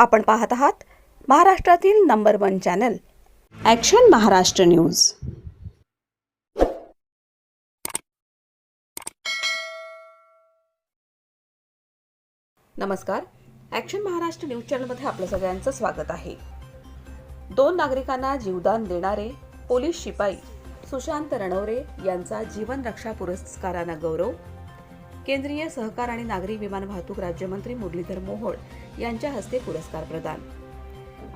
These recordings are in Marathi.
आपण पाहत आहात महाराष्ट्रातील number one channel. Action Maharashtra news. नमस्कार. ॲक्शन महाराष्ट्र न्यूज चॅनलमध्ये आपलं सगळ्यांचं स्वागत आहे. दोन नागरिकांना जीवदान देणारे पोलीस शिपाई सुशांत रणवरे यांचा जीवन रक्षा पुरस्कारानं गौरव केंद्रीय सहकार आणि नागरी विमान वाहतूक राज्यमंत्री मुरलीधर मोहोळ यांच्या हस्ते पुरस्कार प्रदान.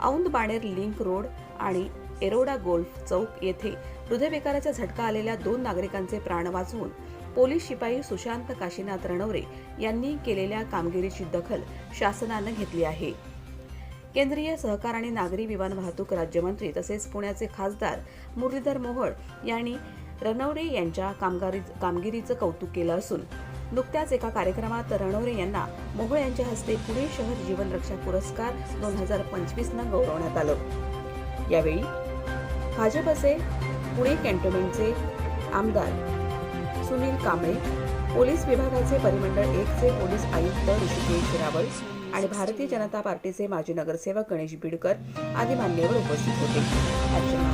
औंद बाणेर लिंक रोड आणि एरोडा गोल्फ चौक येथे हृदयविकाराचा झटका आलेल्या दोन नागरिकांचे प्राण वाचवून पोलीस शिपाई सुशांत काशीनाथ रणवरे यांनी केलेल्या कामगिरीची दखल शासनानं घेतली आहे. केंद्रीय सहकार आणि नागरी विमान वाहतूक राज्यमंत्री तसेच पुण्याचे खासदार मुरलीधर मोहोळ यांनी रणवरे यांच्या कामगारी कामगिरीचं कौतुक केलं असून नुकत्याच एका कार्यक्रमात रणवरे यांना मोहोळ यांच्या हस्ते पुणे शहर जीवन रक्षा पुरस्कार दोन हजार पंचवीसनं गौरवण्यात आलं. यावेळी भाजपचे पुणे कॅन्टोन्मेंटचे आमदार सुनील कांबळे पोलीस विभागाचे परिमंडळ एकचे पोलीस आयुक्त ऋषिकेश रावल आणि भारतीय जनता पार्टीचे माजी नगरसेवक गणेश बिडकर आदी मान्यवर उपस्थित होते.